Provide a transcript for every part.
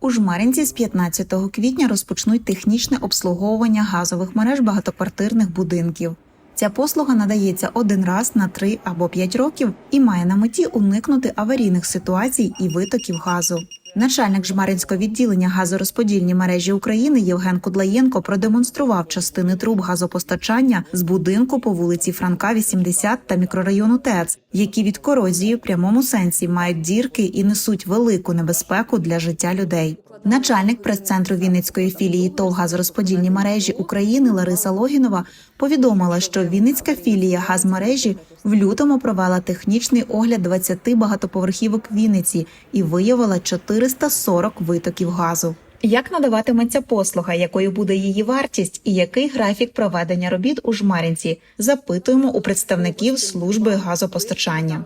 У Жмаринці з 15 квітня розпочнуть технічне обслуговування газових мереж багатоквартирних будинків. Ця послуга надається один раз на 3 або 5 років і має на меті уникнути аварійних ситуацій і витоків газу. Начальник Жмаринського відділення газорозподільні мережі України Євген Кудлаєнко продемонстрував частини труб газопостачання з будинку по вулиці Франка, 80 та мікрорайону ТЕЦ, які від корозії в прямому сенсі мають дірки і несуть велику небезпеку для життя людей. Начальник прес-центру Вінницької філії ТОВ газорозподільні мережі України Лариса Логінова повідомила, що Вінницька філія газмережі в лютому провела технічний огляд 20 багатоповерхівок Вінниці і виявила 440 витоків газу. Як надаватиметься послуга, якою буде її вартість, і який графік проведення робіт у Жмаринці? Запитуємо у представників служби газопостачання.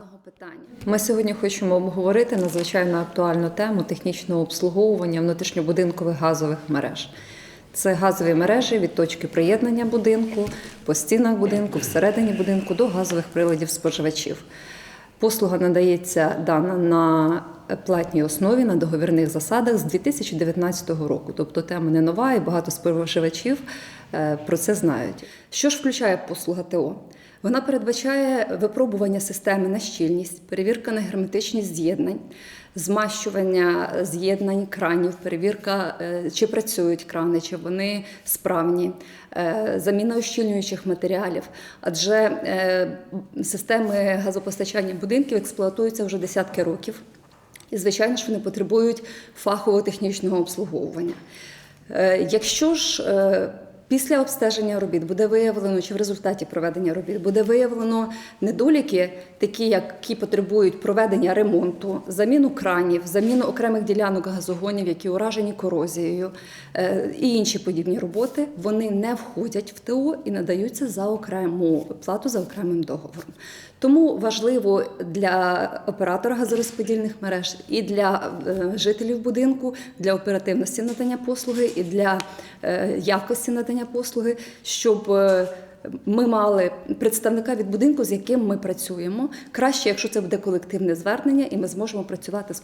Ми сьогодні хочемо обговорити надзвичайно актуальну тему технічного обслуговування внутрішньобудинкових газових мереж. Це газові мережі від точки приєднання будинку, по стінах будинку, всередині будинку до газових приладів споживачів. Послуга надається дана на платній основі на договірних засадах з 2019 року. Тобто тема не нова, і багато споживачів е, про це знають. Що ж включає послуга ТО? Вона передбачає випробування системи на щільність, перевірка на герметичність з'єднань, змащування з'єднань кранів, перевірка, е, чи працюють крани, чи вони справні, е, заміна ощільнюючих матеріалів. Адже е, системи газопостачання будинків експлуатуються вже десятки років. І, звичайно ж, вони потребують фахового технічного обслуговування. Якщо ж Після обстеження робіт буде виявлено, чи в результаті проведення робіт буде виявлено недоліки, такі, які потребують проведення ремонту, заміну кранів, заміну окремих ділянок газогонів, які уражені корозією е, і інші подібні роботи. Вони не входять в ТО і надаються за окрему плату за окремим договором. Тому важливо для оператора газорозподільних мереж і для е, жителів будинку, для оперативності надання послуги і для е, якості надання послуги, щоб е, ми мали представника від будинку, з яким ми працюємо. Краще, якщо це буде колективне звернення, і ми зможемо працювати з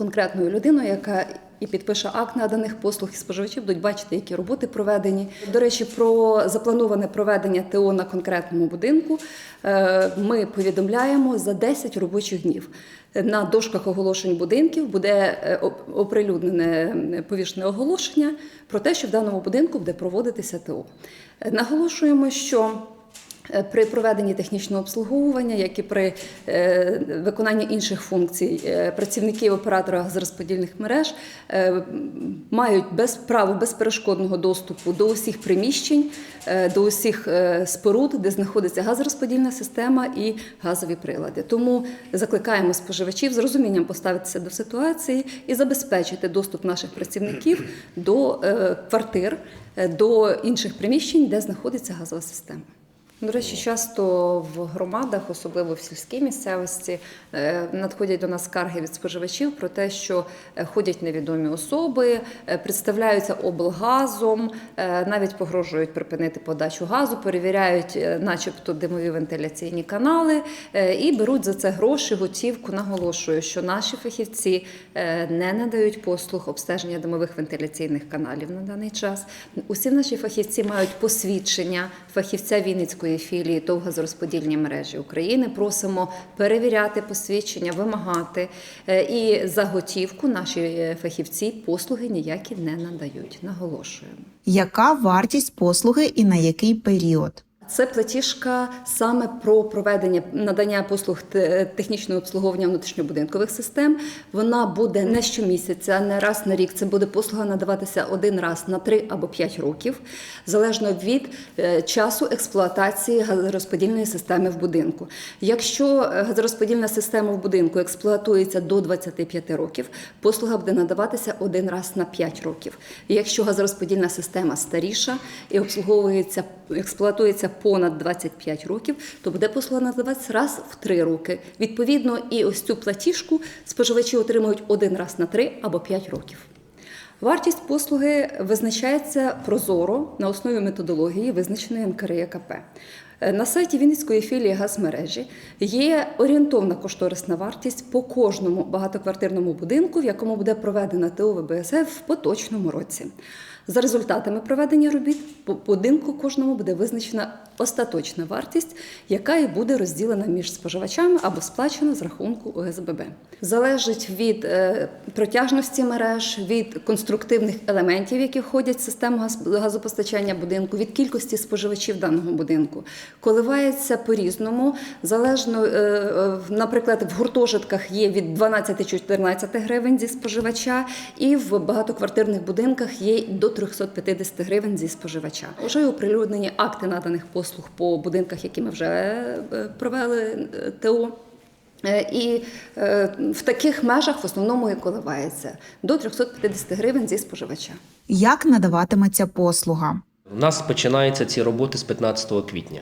конкретною людиною, яка і підпише акт наданих послуг і споживачі будуть бачити, які роботи проведені. До речі, про заплановане проведення ТО на конкретному будинку е, ми повідомляємо за 10 робочих днів. На дошках оголошень будинків буде е, оприлюднене повішене оголошення про те, що в даному будинку буде проводитися ТО. Наголошуємо, що Е, при проведенні технічного обслуговування, як і при е, виконанні інших функцій, е, працівники оператора газорозподільних мереж мають без право безперешкодного доступу до усіх приміщень, до усіх споруд, де знаходиться газорозподільна система і газові прилади. Тому закликаємо споживачів з розумінням поставитися до ситуації і забезпечити доступ наших працівників до квартир, до інших приміщень, де знаходиться газова система. До речі, часто в громадах, особливо в сільській місцевості, е, надходять до нас скарги від споживачів про те, що е, ходять невідомі особи, е, представляються облгазом, навіть погрожують припинити подачу газу, перевіряють, начебто, димові вентиляційні канали, і беруть за це гроші, готівку. Наголошую, що наші фахівці не надають послуг обстеження димових вентиляційних каналів на даний час. Усі наші фахівці мають посвідчення фахівця Вінницької філії довго з розподільні мережі України. Просимо перевіряти посвідчення, вимагати е, і за готівку наші е, фахівці послуги ніякі не надають. Наголошуємо. Яка вартість послуги і на який період? Це платіжка саме про проведення надання послуг технічного обслуговування внутрішньобудинкових систем. Вона буде не щомісяця, не раз на рік. Це буде послуга надаватися один раз на три або п'ять років, залежно від е, часу експлуатації газорозподільної системи в будинку. Якщо газорозподільна система в будинку експлуатується до 25 років, послуга буде надаватися один раз на 5 років. Якщо газорозподільна система старіша і обслуговується, експлуатується понад 25 років, то буде послуга надаватися раз в 3 роки. Відповідно, і ось цю платіжку споживачі отримують один раз на 3 або 5 років. Вартість послуги визначається прозоро на основі методології, визначеної НКРЕКП. Е, На сайті Вінницької філії газмережі є орієнтовна кошторисна вартість по кожному багатоквартирному будинку, в якому буде проведена ТО ВБСФ в поточному році. За результатами проведення робіт по будинку кожному буде визначена остаточна вартість, яка і буде розділена між споживачами або сплачена з рахунку ОСББ. Залежить від е, протяжності мереж, від конструктивних елементів, які входять в систему газопостачання будинку, від кількості споживачів даного будинку. Коливається по-різному. Залежно, е, е, наприклад, в гуртожитках є від 12-14 гривень зі споживача, і в багатоквартирних будинках є до 350 гривень зі споживача. Вже оприлюднені акти наданих послуг по будинках, які ми вже е, провели е, ТО. Е, І в таких межах в основному і коливається до 350 гривень зі споживача. Як надаватиметься послуга? У нас починаються ці роботи з 15 квітня.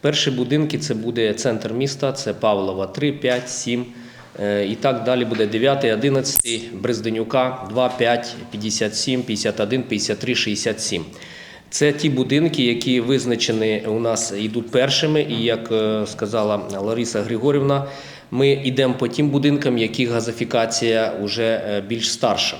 Перші будинки це буде центр міста, це Павлова 3, 5, 7. Е, І так далі буде 9, 11, Брезденюка 2, 5, 57, 51, 53, 67. Це ті будинки, які визначені у нас йдуть першими, і як е, сказала Лариса Григорівна, ми йдемо по тим будинкам, яких газифікація вже більш старша.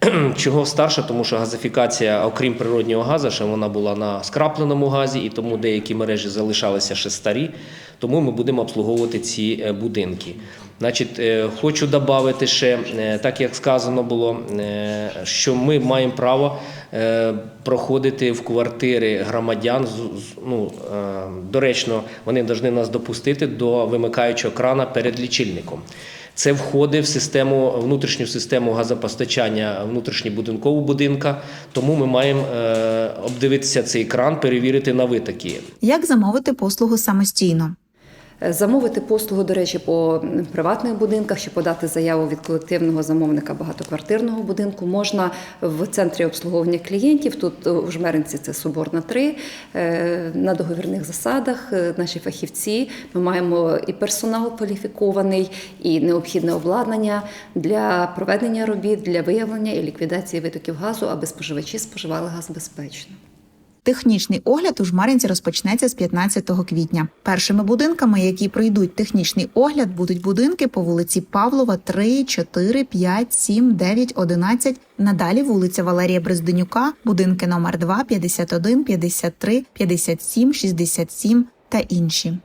Чого старша? Тому що газифікація, окрім природнього газу, ще вона була на скрапленому газі, і тому деякі мережі залишалися ще старі. Тому ми будемо обслуговувати ці е, будинки. Значить, е, хочу додати ще, е, так як сказано було, що ми маємо право проходити в квартири громадян. Ну, доречно, вони повинні нас допустити до вимикаючого крана перед лічильником. Це входить в систему внутрішню систему газопостачання внутрішньобудинкового будинка. Тому ми маємо е, обдивитися цей кран, перевірити на витоки. Як замовити послугу самостійно? Е, Замовити послугу, до речі, по приватних будинках чи подати заяву від колективного замовника багатоквартирного будинку можна в центрі обслуговування клієнтів. Тут е, в Жмеринці це Соборна 3, е, на договірних засадах. е, Наші фахівці ми маємо і персонал кваліфікований, і необхідне обладнання для проведення робіт, для виявлення і ліквідації витоків газу, аби споживачі споживали газ безпечно. Технічний огляд у Жмаринці розпочнеться з 15 квітня. Першими будинками, які пройдуть технічний огляд, будуть будинки по вулиці Павлова 3, 4, 5, 7, 9, 11. Надалі вулиця Валерія Брезденюка, будинки номер 2, 51, 53, 57, 67 та інші.